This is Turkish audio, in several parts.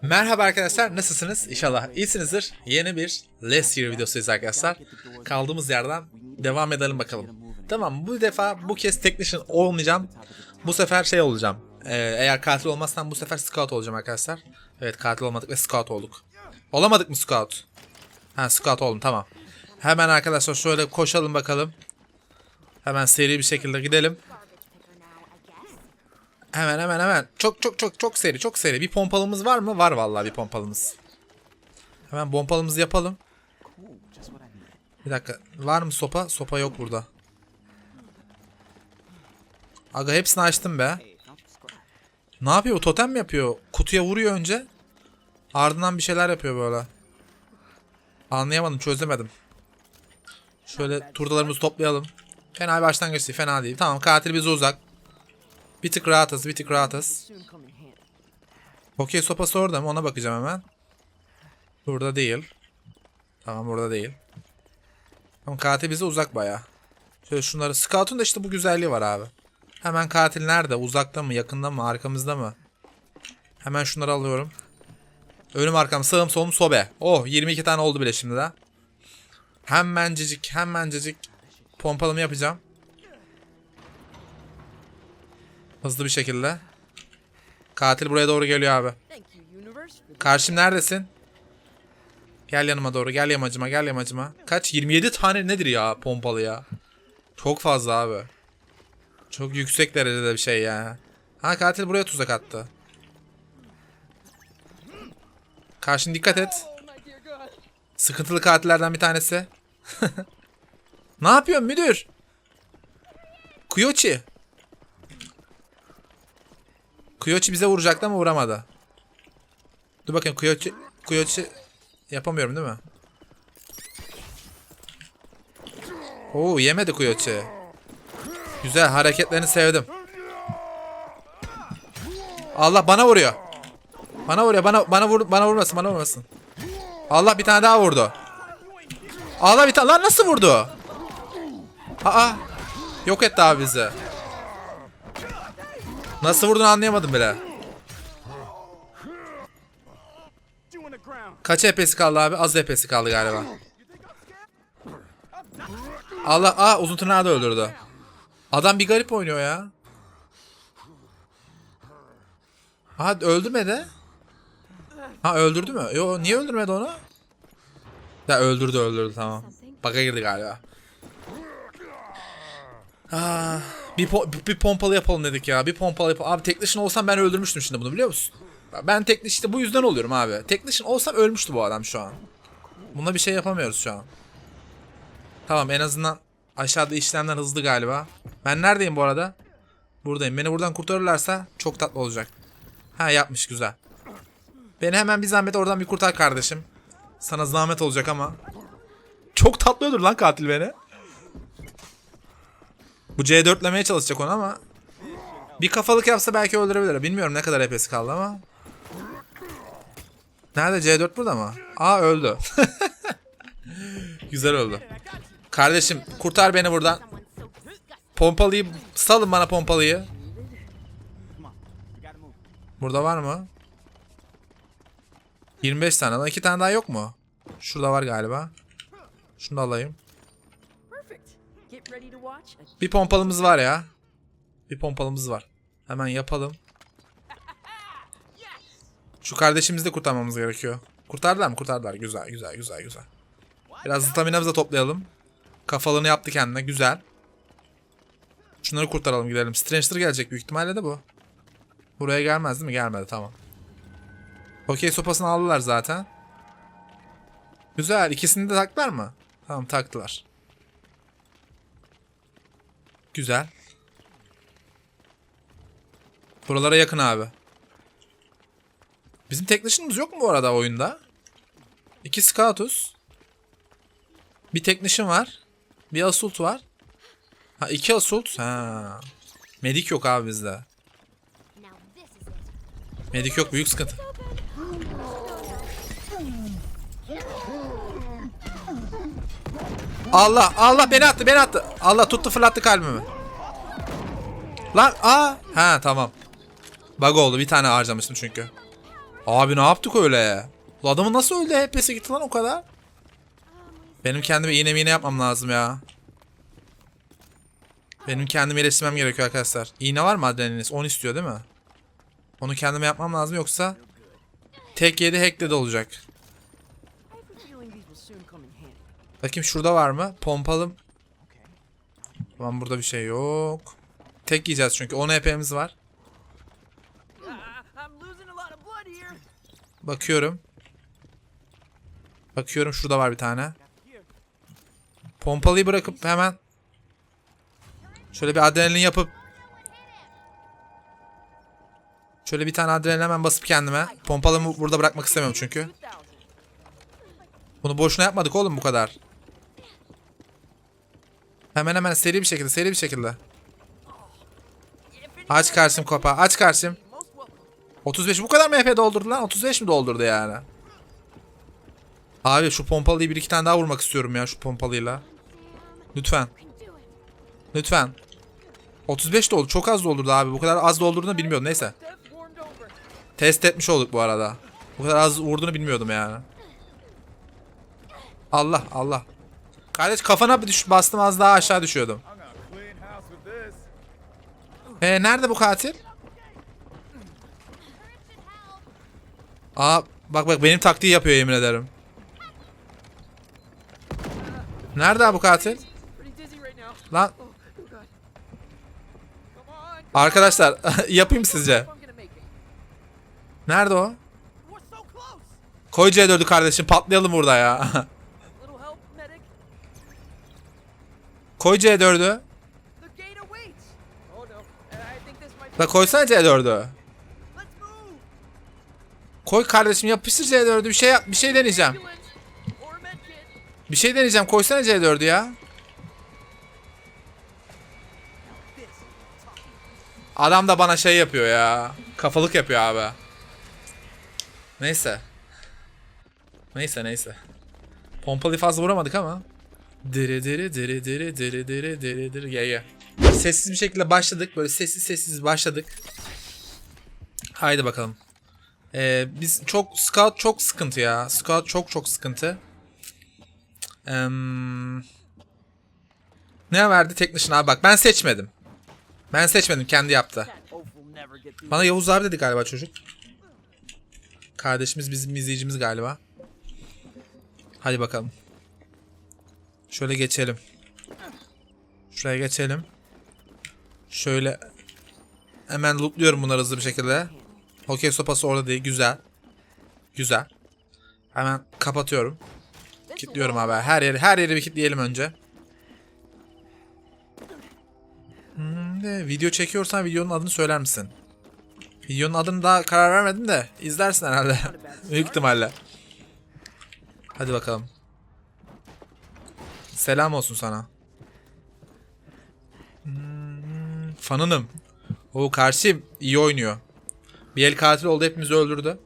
Merhaba arkadaşlar nasılsınız? İnşallah iyisinizdir. Yeni bir Last Year videosuyuz arkadaşlar. Kaldığımız yerden devam edelim bakalım. Tamam bu defa bu kez technician olmayacağım. Bu sefer şey olacağım. Ee, eğer katil olmazsam bu sefer scout olacağım arkadaşlar. Evet katil olmadık ve scout olduk. Olamadık mı scout? Ha scout oldum tamam. Hemen arkadaşlar şöyle koşalım bakalım. Hemen seri bir şekilde gidelim. Hemen hemen hemen. Çok çok çok çok seri çok seri. Bir pompalımız var mı? Var vallahi bir pompalımız. Hemen pompalımızı yapalım. Bir dakika. Var mı sopa? Sopa yok burada. Aga hepsini açtım be. Ne yapıyor? Totem mi yapıyor? Kutuya vuruyor önce. Ardından bir şeyler yapıyor böyle. Anlayamadım, çözemedim. Şöyle turdalarımızı toplayalım. Fena bir başlangıç değil, fena değil. Tamam, katil bize uzak. Bir tık rahatız, bir tık rahatız. Okey sopası orada mı? Ona bakacağım hemen. Burada değil. Tamam burada değil. Ama katil bize uzak baya. Şöyle şunları. Scout'un da işte bu güzelliği var abi. Hemen katil nerede? Uzakta mı? Yakında mı? Arkamızda mı? Hemen şunları alıyorum. Önüm arkam sağım solum sobe. Oh 22 tane oldu bile şimdi de. Hemencecik hemencecik pompalımı yapacağım. Hızlı bir şekilde. Katil buraya doğru geliyor abi. Karşım neredesin? Gel yanıma doğru. Gel yamacıma. Gel yamacıma. Kaç? 27 tane nedir ya pompalı ya? Çok fazla abi. Çok yüksek derecede bir şey ya. Ha katil buraya tuzak attı. Karşın dikkat et. Sıkıntılı katillerden bir tanesi. ne yapıyorsun müdür? Kuyochi. Kuyochi bize vuracaktı ama vuramadı. Dur bakayım Kuyochi, Kuyochi yapamıyorum değil mi? Oo yemedi Kuyochi. Güzel hareketlerini sevdim. Allah bana vuruyor. Bana vuruyor. Bana bana vur bana vurmasın. Bana vurmasın. Allah bir tane daha vurdu. Allah bir tane lan nasıl vurdu? Aa. Yok etti abi bizi. Nasıl vurduğunu anlayamadım bile. Kaç EP'si kaldı abi? Az EP'si kaldı galiba. Allah aa uzun tırnağı da öldürdü. Adam bir garip oynuyor ya. Ha öldürmedi. Ha öldürdü mü? Yo niye öldürmedi onu? Ya öldürdü öldürdü tamam. Baka girdi galiba. Ah, bir, po- bir pompalı yapalım dedik ya. Bir pompalı yapalım. Abi Technician olsam ben öldürmüştüm şimdi bunu biliyor musun? Ben Technician işte bu yüzden oluyorum abi. Technician olsam ölmüştü bu adam şu an. Buna bir şey yapamıyoruz şu an. Tamam en azından aşağıda işlemler hızlı galiba. Ben neredeyim bu arada? Buradayım. Beni buradan kurtarırlarsa çok tatlı olacak. Ha yapmış güzel. Beni hemen bir zahmet oradan bir kurtar kardeşim. Sana zahmet olacak ama. Çok tatlı öldür lan katil beni. Bu C4'lemeye çalışacak onu ama. Bir kafalık yapsa belki öldürebilir. Bilmiyorum ne kadar EP'si kaldı ama. Nerede C4 burada mı? Aa öldü. Güzel öldü. Kardeşim kurtar beni buradan. Pompalıyı salın bana pompalıyı. Burada var mı? 25 tane. Lan iki tane daha yok mu? Şurada var galiba. Şunu alayım. Bir pompalımız var ya. Bir pompalımız var. Hemen yapalım. Şu kardeşimizi de kurtarmamız gerekiyor. Kurtardılar mı? Kurtardılar. Güzel, güzel, güzel, güzel. Biraz staminamızı da toplayalım. Kafalığını yaptı kendine. Güzel. Şunları kurtaralım gidelim. Stranger gelecek büyük ihtimalle de bu. Buraya gelmez değil mi? Gelmedi tamam. Okey sopasını aldılar zaten. Güzel. İkisini de taktılar mı? Tamam taktılar. Güzel. Buralara yakın abi. Bizim technician'ımız yok mu bu arada oyunda? İki scoutus. Bir technician var. Bir assault var. Ha iki assault. Ha. Medik yok abi bizde. Medik yok büyük sıkıntı. Allah Allah beni attı beni attı. Allah tuttu fırlattı kalbimi. Lan aa ha tamam. Bug oldu bir tane harcamıştım çünkü. Abi ne yaptık öyle? Bu adamın nasıl öldü HP'si gitti lan o kadar? Benim kendime iğne miğne yapmam lazım ya. Benim kendimi iyileştirmem gerekiyor arkadaşlar. İğne var mı adrenaliniz? 10 istiyor değil mi? Onu kendime yapmam lazım yoksa tek yedi hack'le de olacak. Bakayım şurada var mı? Pompalım. Tamam burada bir şey yok. Tek yiyeceğiz çünkü 10 HP'miz var. Blood here. Bakıyorum. Bakıyorum şurada var bir tane. Pompalıyı bırakıp hemen şöyle bir adrenalin yapıp şöyle bir tane adrenalin hemen basıp kendime. Pompalımı burada bırakmak istemiyorum çünkü. 2000. Bunu boşuna yapmadık oğlum bu kadar. Hemen hemen seri bir şekilde seri bir şekilde. Aç karşım kopa aç karşım. most welcome. 35 bu kadar mı HP doldurdu lan? 35 mi doldurdu yani? Abi şu pompalıyı bir iki tane daha vurmak istiyorum ya şu pompalıyla. Lütfen. Lütfen. 35 doldu. Çok az doldurdu abi. Bu kadar az doldurduğunu bilmiyordum. Neyse. Test etmiş olduk bu arada. Bu kadar az vurduğunu bilmiyordum yani. Allah Allah. Kardeş kafana bir düş bastım az daha aşağı düşüyordum. I'm gonna clean house with this. E nerede bu katil? Aa bak bak benim taktiği yapıyor yemin ederim. Nerede bu katil? Lan arkadaşlar yapayım sizce. Nerede o? Koy C4'ü kardeşim patlayalım burada ya. this might. La koysana C4'ü. Let's move. Koy kardeşim yapıştır C4'ü bir şey bir şey deneyeceğim. Bir şey deneyeceğim koysana C4'ü ya. Adam da bana şey yapıyor ya. Kafalık yapıyor abi. Neyse. Neyse neyse. Pompalı fazla vuramadık ama. Diri diri diri diri diri diri diri diri ya ya. Sessiz bir şekilde başladık. Böyle sessiz sessiz başladık. Haydi bakalım. Ee, biz çok scout çok sıkıntı ya. Scout çok çok sıkıntı. Em, ne verdi Technician abi bak ben seçmedim. Ben seçmedim kendi yaptı. Bana Yavuz abi dedi galiba çocuk. Kardeşimiz bizim izleyicimiz galiba. Hadi bakalım. Şöyle geçelim. Şuraya geçelim. Şöyle hemen lootluyorum bunları hızlı bir şekilde. Hokey sopası orada değil. Güzel. Güzel. Hemen kapatıyorum. Kilitliyorum abi. Her yeri her yeri bir kilitleyelim önce. Hmm, de, video çekiyorsan videonun adını söyler misin? Videonun adını daha karar vermedim de izlersin herhalde. Büyük ihtimalle. Hadi bakalım. Selam olsun sana. Hmm, fanınım. O karşıyım iyi oynuyor. Bir el katil oldu hepimizi öldürdü.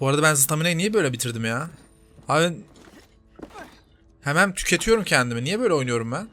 Bu arada ben stamina'yı niye böyle bitirdim ya? Abi hemen tüketiyorum kendimi. Niye böyle oynuyorum ben?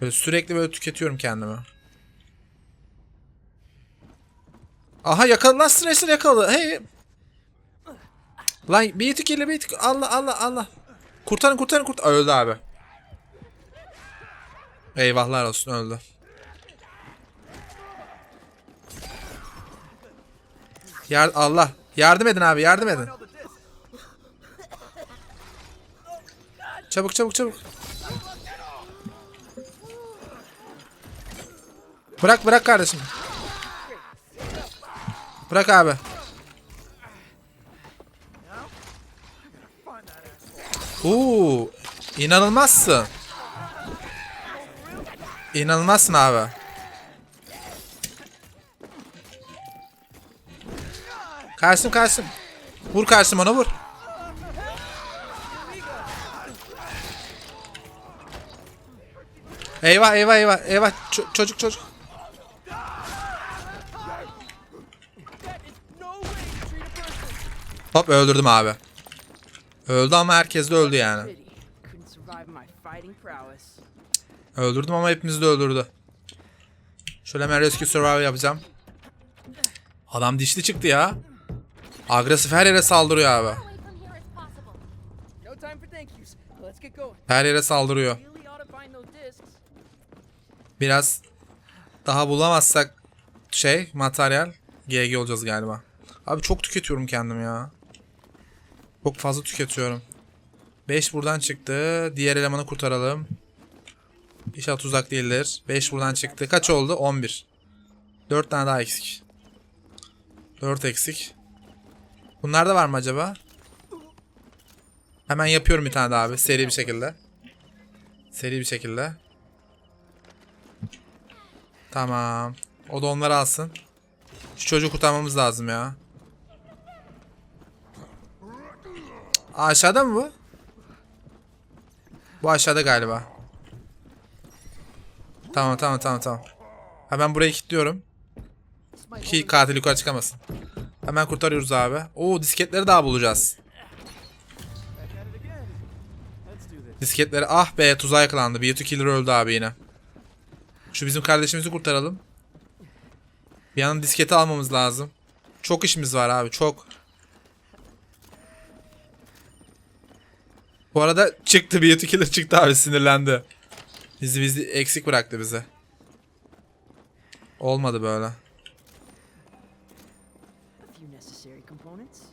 Böyle sürekli böyle tüketiyorum kendimi. Aha yakaladı lan Stretcher yakaladı. Hey. Lan bir tık ile bir tık. Allah Allah Allah. Kurtarın kurtarın kurt. Öldü abi. Eyvahlar olsun öldü. Yar Allah. Yardım edin abi yardım edin. Çabuk çabuk çabuk. Bırak bırak kardeşim. Bırak abi. Oo, inanılmazsın. İnanılmazsın abi. Karşım karşım. Vur karşım ona vur. Eyvah eyvah eyvah eyvah Ç- çocuk çocuk. Hop öldürdüm abi. Öldü ama herkes de öldü yani. Öldürdüm ama hepimizi de öldürdü. Şöyle hemen rescue survival yapacağım. Adam dişli çıktı ya. Agresif her yere saldırıyor abi. Her yere saldırıyor. Biraz daha bulamazsak şey materyal GG olacağız galiba. Abi çok tüketiyorum kendim ya. Çok fazla tüketiyorum. 5 buradan çıktı. Diğer elemanı kurtaralım. İnşallah tuzak değildir. 5 buradan çıktı. Kaç oldu? 11. 4 tane daha eksik. 4 eksik. Bunlarda var mı acaba? Hemen yapıyorum bir tane daha abi. Seri bir şekilde. Seri bir şekilde. Tamam. O da onları alsın. Şu çocuğu kurtarmamız lazım ya. Aşağıda mı bu? Bu aşağıda galiba. Tamam tamam tamam tamam. Hemen burayı kilitliyorum. Ki katil yukarı çıkamasın. Hemen kurtarıyoruz abi. Oo disketleri daha bulacağız. Disketleri ah be tuzağa yakalandı. Beauty Killer öldü abi yine. Şu bizim kardeşimizi kurtaralım. Bir yandan disketi almamız lazım. Çok işimiz var abi çok. Bu arada çıktı Beauty Killer çıktı abi sinirlendi. Bizi bizi eksik bıraktı bize. Olmadı böyle.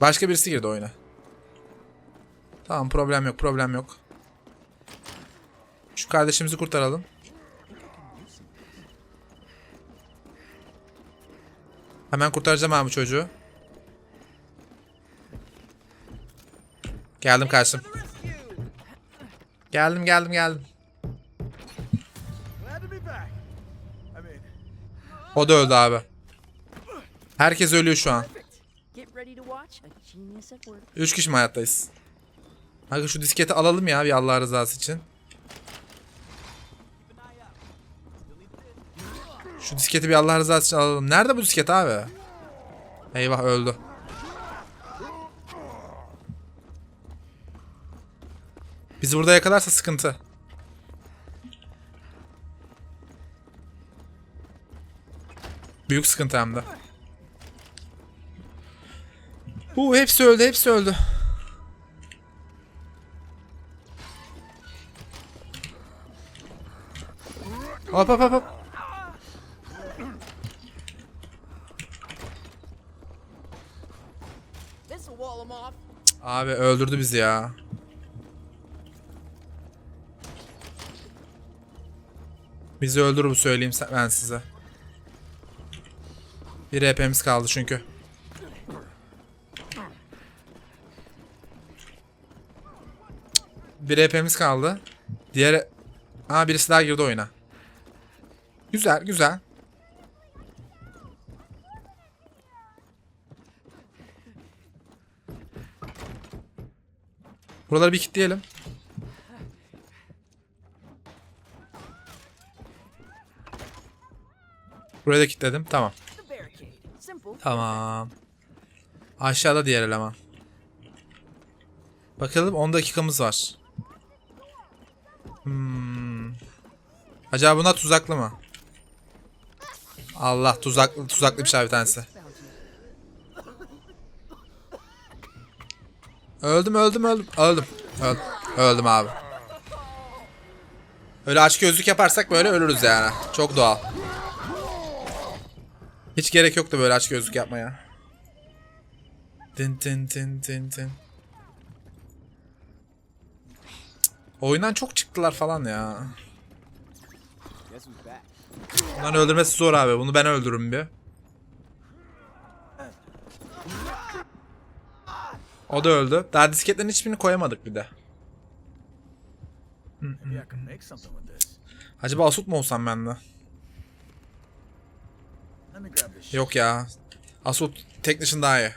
Başka birisi girdi oyuna. Tamam problem yok problem yok. Şu kardeşimizi kurtaralım. Hemen kurtaracağım abi çocuğu. Geldim karşım. Geldim geldim geldim. O da öldü abi. Herkes ölüyor şu an. Üç kişi mi hayattayız? Hadi şu disketi alalım ya bir Allah rızası için. Şu disketi bir Allah rızası için alalım. Nerede bu disket abi? Eyvah öldü. Bizi burada yakalarsa sıkıntı. Büyük sıkıntı hem de. Bu hepsi öldü, hepsi öldü. Hop hop hop hop. Abi öldürdü bizi ya. Bizi öldürür bu söyleyeyim ben size. Bir RP'miz kaldı çünkü. Bir RP'miz kaldı. Diğer... Aa birisi daha girdi oyuna. Güzel güzel. Buraları bir kilitleyelim. Burayı da kilitledim. Tamam. Tamam. Aşağıda diğer eleman. Bakalım 10 dakikamız var. Hmm. Acaba bunlar tuzaklı mı? Allah tuzaklı tuzaklı bir şey bir tanesi. Öldüm öldüm öldüm öldüm. Öldüm, öldüm abi. Öyle aç gözlük yaparsak böyle ölürüz yani. Çok doğal. Hiç gerek yoktu böyle aç gözlük yapmaya. Din din din din din. Oyundan çok çıktılar falan ya. Bunları öldürmesi zor abi. Bunu ben öldürürüm bir. O da öldü. Daha disketlerin hiçbirini koyamadık bir de. Acaba Asut mu olsam ben de? Yok ya. Asut Technician daha iyi.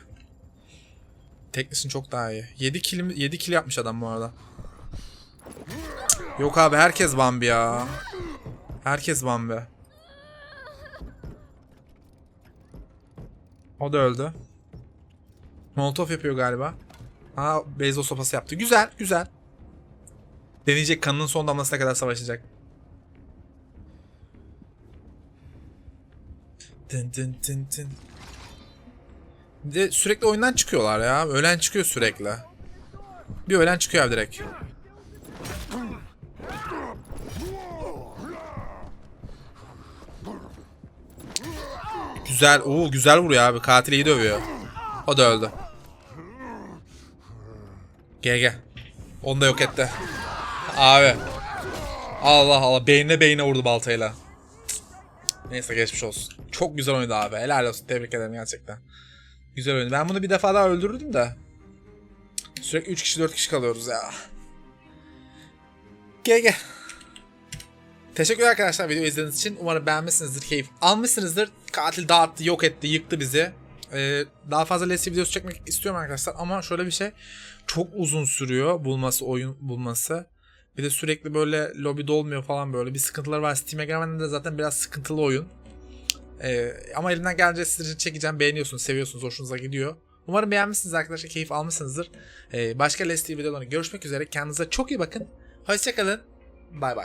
Technician çok daha iyi. 7 kill 7 kill yapmış adam bu arada. Yok abi herkes Bambi ya. Herkes Bambi. O da öldü. Molotov yapıyor galiba. Ha beyzbol sopası yaptı. Güzel, güzel. Deneyecek kanının son damlasına kadar savaşacak. Dın dın dın dın. Bir de sürekli oyundan çıkıyorlar ya. Ölen çıkıyor sürekli. Bir ölen çıkıyor abi direkt. Güzel. Oo güzel vuruyor abi. Katil iyi dövüyor. O da öldü. Gel gel. Onu da yok etti. Abi. Allah Allah. Beynine beynine vurdu baltayla. Neyse geçmiş olsun. Çok güzel oynadı abi. Helal olsun. Tebrik ederim gerçekten. Güzel oyundu. Ben bunu bir defa daha öldürürdüm de. Sürekli 3 kişi 4 kişi kalıyoruz ya. GG. Teşekkürler arkadaşlar video izlediğiniz için. Umarım beğenmişsinizdir, keyif almışsınızdır. Katil dağıttı, yok etti, yıktı bizi. Ee, daha fazla Leslie videosu çekmek istiyorum arkadaşlar ama şöyle bir şey. Çok uzun sürüyor bulması, oyun bulması. Bir de sürekli böyle lobide olmuyor falan böyle. Bir sıkıntılar var. Steam'e gelmeden de zaten biraz sıkıntılı oyun. Ee, ama elimden gelince sizin çekeceğim. Beğeniyorsunuz, seviyorsunuz, hoşunuza gidiyor. Umarım beğenmişsiniz arkadaşlar. Keyif almışsınızdır. Ee, başka Leslie videolarında görüşmek üzere. Kendinize çok iyi bakın. Hoşçakalın. Bay bay.